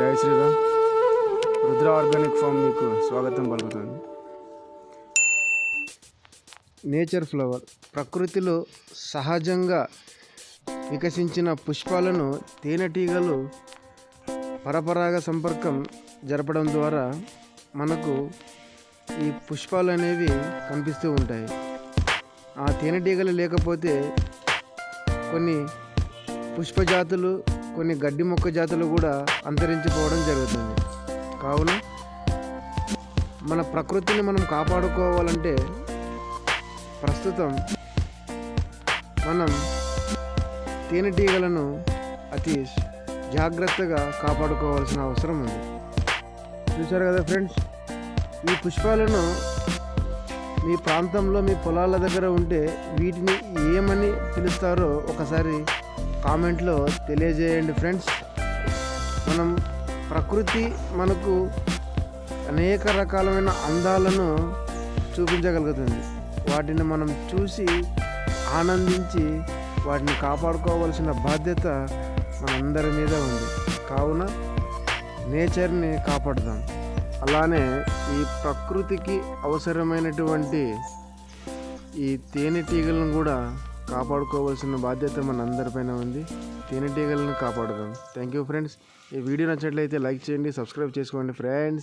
జయ Sriram. Rudra organic farm మీకు స్వాగతం పలుకుతుంది. నేచర్ ఫ్లవర్ ప్రకృతిలో సహజంగా వికసించిన పుష్పాలను తేనెటీగలు పరపరాగ సంపర్కం జరపడం ద్వారా మనకు ఈ పుష్పాలు అనేవి కనిపిస్తూ ఉంటాయి. ఆ తేనెటీగలు లేకపోతే కొన్ని పుష్ప జాతులు కొన్ని గడ్డి మొక్క జాతులు కూడా అంతరించిపోవడం జరుగుతుంది. కావున మన ప్రకృతిని మనం కాపాడుకోవాలంటే ప్రస్తుతం మనం తేనెటీగలను అతి జాగ్రత్తగా కాపాడుకోవాల్సిన అవసరం ఉంది. చూశారు కదా ఫ్రెండ్స్? ఈ పుష్పాలను మీ ప్రాంతంలో మీ పొలాల దగ్గర ఉంటే వీటిని ఏమని పిలుస్తారో ఒకసారి కామెంట్లో తెలియజేయండి ఫ్రెండ్స్. మనం ప్రకృతి మనకు అనేక రకాలమైన అందాలను చూపించగలుగుతుంది. వాటిని మనం చూసి ఆనందించి వాటిని కాపాడుకోవాల్సిన బాధ్యత మనందరి మీద ఉంది. కావున నేచర్ని కాపాడుదాం. అలానే ఈ ప్రకృతికి అవసరమైనటువంటి ఈ తేనెటీగలను కూడా కాపాడుకోవాల్సిన బాధ్యత మనందరిపైన ఉంది. తేనెటీగలను కాపాడుదాం. థ్యాంక్ యూ ఫ్రెండ్స్ ఈ వీడియో నచ్చినట్లయితే లైక్ చేయండి సబ్స్క్రైబ్ చేసుకోండి ఫ్రెండ్స్